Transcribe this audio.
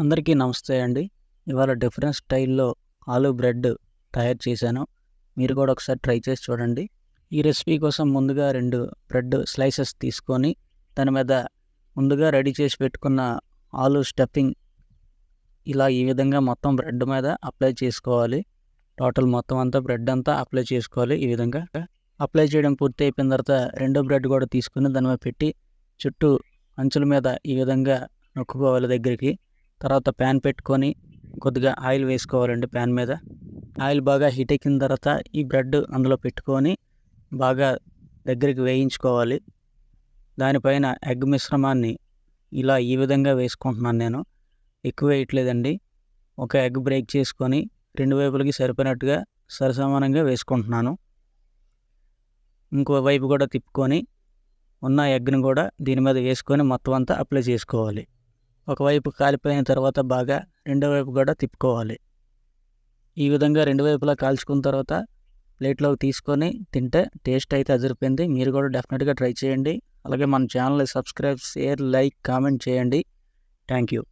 అందరికీ నమస్తే అండి. ఇవాళ డిఫరెంట్ స్టైల్లో ఆలూ బ్రెడ్ తయారు చేశాను. మీరు కూడా ఒకసారి ట్రై చేసి చూడండి. ఈ రెసిపీ కోసం ముందుగా రెండు బ్రెడ్ స్లైసెస్ తీసుకొని దాని మీద ముందుగా రెడీ చేసి పెట్టుకున్న ఆలూ స్టఫింగ్ ఇలా ఈ విధంగా మొత్తం బ్రెడ్ మీద అప్లై చేసుకోవాలి. టోటల్ మొత్తం అంతా బ్రెడ్ అంతా అప్లై చేసుకోవాలి ఈ విధంగా. అప్లై చేయడం పూర్తి అయిపోయిన తర్వాత రెండో బ్రెడ్ కూడా తీసుకుని దాని మీద పెట్టి చుట్టూ అంచుల మీద ఈ విధంగా నొక్కుకోవాలి దగ్గరికి. తర్వాత ప్యాన్ పెట్టుకొని కొద్దిగా ఆయిల్ వేసుకోవాలండి ప్యాన్ మీద. ఆయిల్ బాగా హీట్ ఎక్కిన తర్వాత ఈ బ్రెడ్ అందులో పెట్టుకొని బాగా దగ్గరికి వేయించుకోవాలి. దానిపైన ఎగ్ మిశ్రమాన్ని ఇలా ఈ విధంగా వేసుకుంటున్నాను నేను. ఎక్కువ వేయట్లేదండి. ఒక ఎగ్ బ్రేక్ చేసుకొని రెండు వైపులకి సరిపోయినట్టుగా సరిసమానంగా వేసుకుంటున్నాను. ఇంకో వైపు కూడా తిప్పుకొని ఉన్న ఎగ్ని కూడా దీని మీద వేసుకొని మొత్తం అంతా అప్లై చేసుకోవాలి. ఒకవైపు కాలిపోయిన తర్వాత బాగా రెండో వైపు కూడా తిప్పుకోవాలి. ఈ విధంగా రెండు వైపులా కాల్చుకున్న తర్వాత ప్లేట్లోకి తీసుకొని తింటే టేస్ట్ అయితే అదిరిపోయింది. మీరు కూడా డెఫినెట్గా ట్రై చేయండి. అలాగే మన ఛానల్ని సబ్స్క్రైబ్ షేర్ లైక్ కామెంట్ చేయండి. Thank you.